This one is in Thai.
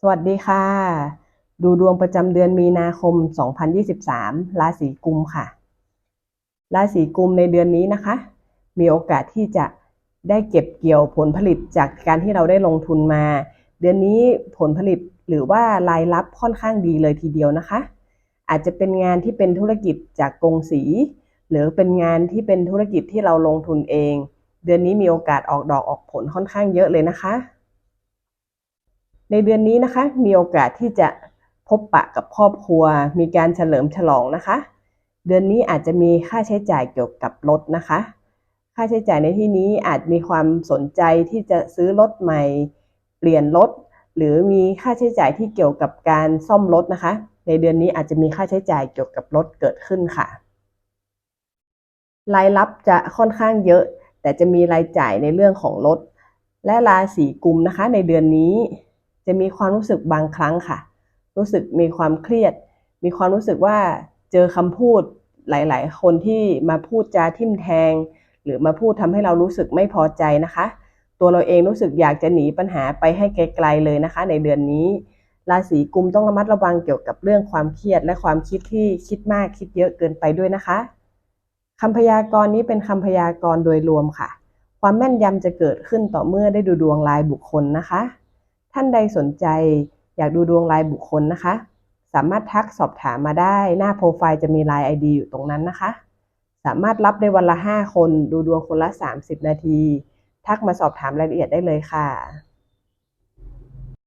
สวัสดีค่ะ ดูดวงประจำเดือนมีนาคม 2023 ราศีกุมค่ะ ราศีกุมในเดือนนี้นะคะ มีโอกาสที่จะได้เก็บเกี่ยวผลผลิตจากการที่เราได้ลงทุนมา เดือนนี้ผลผลิตหรือว่ารายรับค่อนข้างดีเลยทีเดียวนะคะ อาจจะเป็นงานที่เป็นธุรกิจจากกงสี หรือเป็นงานที่เป็นธุรกิจที่เราลงทุนเอง เดือนนี้มีโอกาสออกดอกออกผลค่อนข้างเยอะเลยนะคะ ในเดือนนี้นะคะ มีโอกาสที่จะพบปะกับครอบครัว มีการเฉลิมฉลองนะคะ เดือนนี้อาจจะมีค่าใช้จ่ายเกี่ยวกับรถนะคะ ค่าใช้จ่ายในที่นี้อาจมีความสนใจที่จะซื้อรถใหม่ เปลี่ยนรถ หรือมีค่าใช้จ่ายที่เกี่ยวกับการซ่อมรถนะคะ ในเดือนนี้อาจจะมีค่าใช้จ่ายเกี่ยวกับรถเกิดขึ้นค่ะ รายรับจะค่อนข้างเยอะ แต่จะมีรายจ่ายในเรื่องของรถ และราศีกุมนะคะ ในเดือนนี้ จะมีความรู้สึกบางครั้งค่ะ รู้สึกมีความเครียด มีความรู้สึกว่าเจอคำพูดหลาย ๆ คนที่มาพูดจาทิ่มแทง หรือมาพูดทำให้เรารู้สึกไม่พอใจนะคะ ตัวเราเองรู้สึกอยากจะหนีปัญหาไปให้ไกลๆเลยนะคะ ในเดือนนี้ ราศีกุมต้องระมัดระวังเกี่ยวกับเรื่องความเครียด และความคิดที่คิดมากคิดเยอะเกินไปด้วยนะคะคำพยากรณ์นี้เป็นคำพยากรณ์โดยรวมค่ะ ความแม่นยำจะเกิดขึ้นต่อเมื่อได้ดูดวงรายบุคคลนะคะ ท่านใดสนใจอยากดูดวงรายบุคคลนะคะ สามารถทักสอบถามมาได้ หน้าโปรไฟล์จะมีไลน์ ID อยู่ตรงนั้นนะคะ สามารถรับได้วันละ 5 คน ดูดวงคนละ 30 นาที ทักมาสอบถามรายละเอียดได้เลยค่ะ